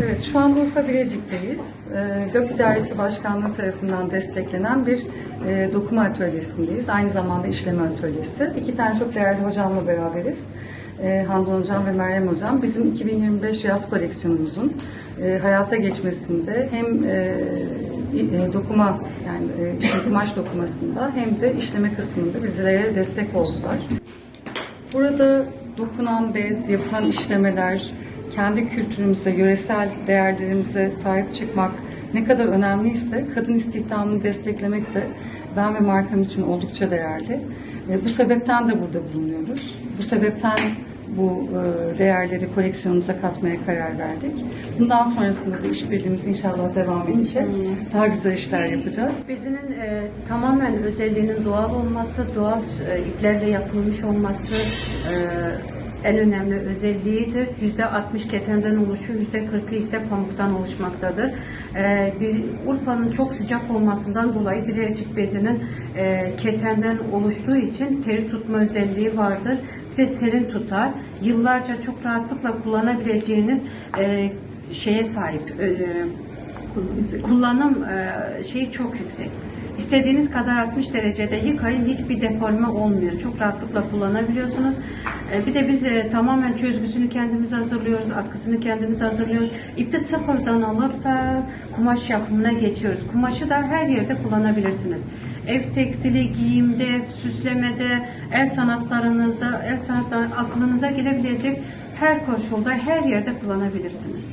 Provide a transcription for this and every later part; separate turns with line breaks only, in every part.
Evet, şu an Urfa Birecik'teyiz. E, GAP İdaresi Başkanlığı tarafından desteklenen bir e, dokuma atölyesindeyiz. Aynı zamanda işleme atölyesi. İki tane çok değerli hocamla beraberiz. E, Handan Hocam ve Meryem Hocam. Bizim 2025 yaz koleksiyonumuzun e, hayata geçmesinde hem e, dokuma yani kumaş dokumasında hem de işleme kısmında bizlere destek oldular. Burada dokunan bez, yapılan işlemeler, kendi kültürümüze, yöresel değerlerimize sahip çıkmak ne kadar önemliyse kadın istihdamını desteklemek de ben ve markam için oldukça değerli. E, Bu sebepten de burada bulunuyoruz. Bu sebepten bu e, değerleri koleksiyonumuza katmaya karar verdik. Bundan sonrasında da işbirliğimiz inşallah devam edecek. Daha güzel işler yapacağız.
Bezinin e, tamamen özelliğinin doğal olması, doğal e, iplerle yapılmış olması e, en önemli özelliğidir. Yüzde 60 ketenden oluşuyor, yüzde 40'ı ise pamuktan oluşmaktadır. E, bir Urfa'nın çok sıcak olmasından dolayı Birecik bezinin e, ketenden oluştuğu için teri tutma özelliği vardır. Bir de serin tutar. Yıllarca çok rahatlıkla kullanabileceğiniz e, şeye sahip. E, kullanım e, şeyi çok yüksek. İstediğiniz kadar 60 derecede yıkayın hiçbir deforme olmuyor. Çok rahatlıkla kullanabiliyorsunuz. E, bir de biz e, tamamen çözgüsünü kendimiz hazırlıyoruz, atkısını kendimiz hazırlıyoruz. İpi sıfırdan alıp da kumaş yapımına geçiyoruz. Kumaşı da her yerde kullanabilirsiniz. Ev tekstili, giyimde, süslemede, el sanatlarınızda, el sanatları aklınıza gelebilecek her koşulda, her yerde kullanabilirsiniz.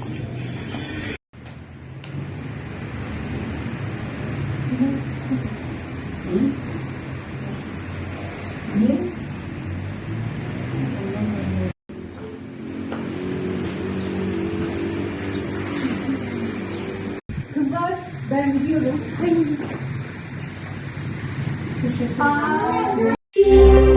Kızlar ben gidiyorum. Teşekkür ederim.